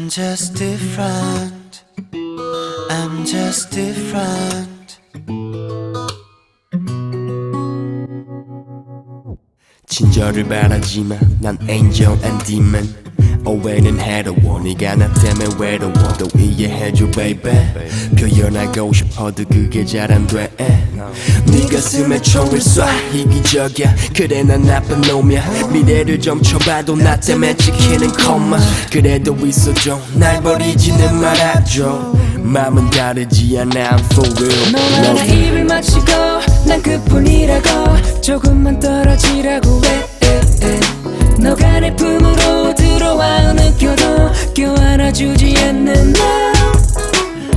I'm just different. I'm just different. 친절을 바라지만 난 angel and demon 오해는 해로워 네가 나 때문에 외로워. 또 이해해줘 baby. 표현하고 싶어도 그게 잘 안돼. 네 가슴에 총을 쏴. 이기적이야. 그래 난 나쁜 놈이야. 미래를 점쳐봐도 나 때문에 지키는 것만 그래도 있어줘. 날 버리지는 말아줘. 마음은 다르지 않아. I'm for real. 너와 나. 입을 맞추고 난 그뿐이라고 조금만 떨어지라고 해. 너가 내 품으로 들어와 느껴도 껴안아주지 않는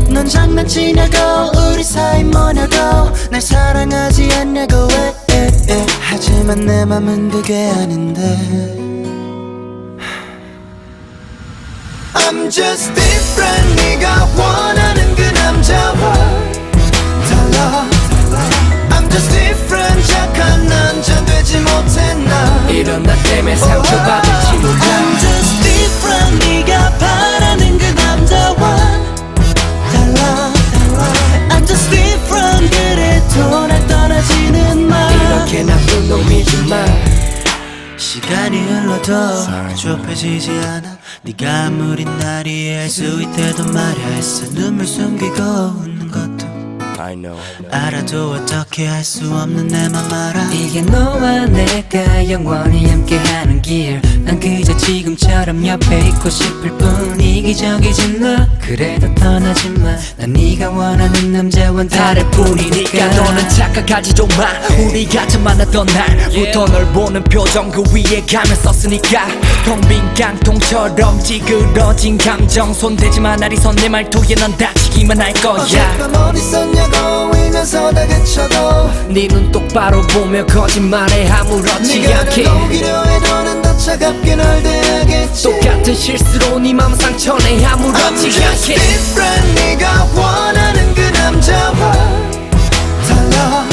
나넌 장난치냐고 우리 사이 뭐냐고 날 사랑하지 않냐고 왜 에, 에. 하지만 내 맘은 그게 아닌데 I'm just different 네가 원하 흘러도 좁혀지지 않아. 네가 아무리 날 이해할 수 있대도 말야 했어 눈물 숨기고 웃는 것도 I know. 알아도 어떻게 할 수 없는 내 맘 알아. 이게 너와 내가 영원히 함께하는 길 난 그저 지금처럼 옆에 있고 싶을 뿐 이기적이진 너. 그래도 떠나지 마난 네가 원하는 남자와는 다를 뿐이니까. 너는 착각하지 좀마. 우리 같이 만났던 날부터 널 보는 표정 그 위에 가면 썼으니까. 텅빈 깡통처럼 찌그러진 감정. 손대지만 아리선 내 말투에 넌 다치기만 할 거야. 울면서 다그쳐도 네눈 똑바로 보며 거짓말해 아무렇지 네가 않게. 난 같은 실수로 네맘 상처내 I'm 아무렇지 just 않게. different. 네가 원하는 그 남자와 달라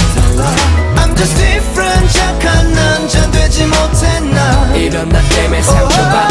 I'm just different. 착한 남자 되지 못해 나. 이런 나 때문에 상처받을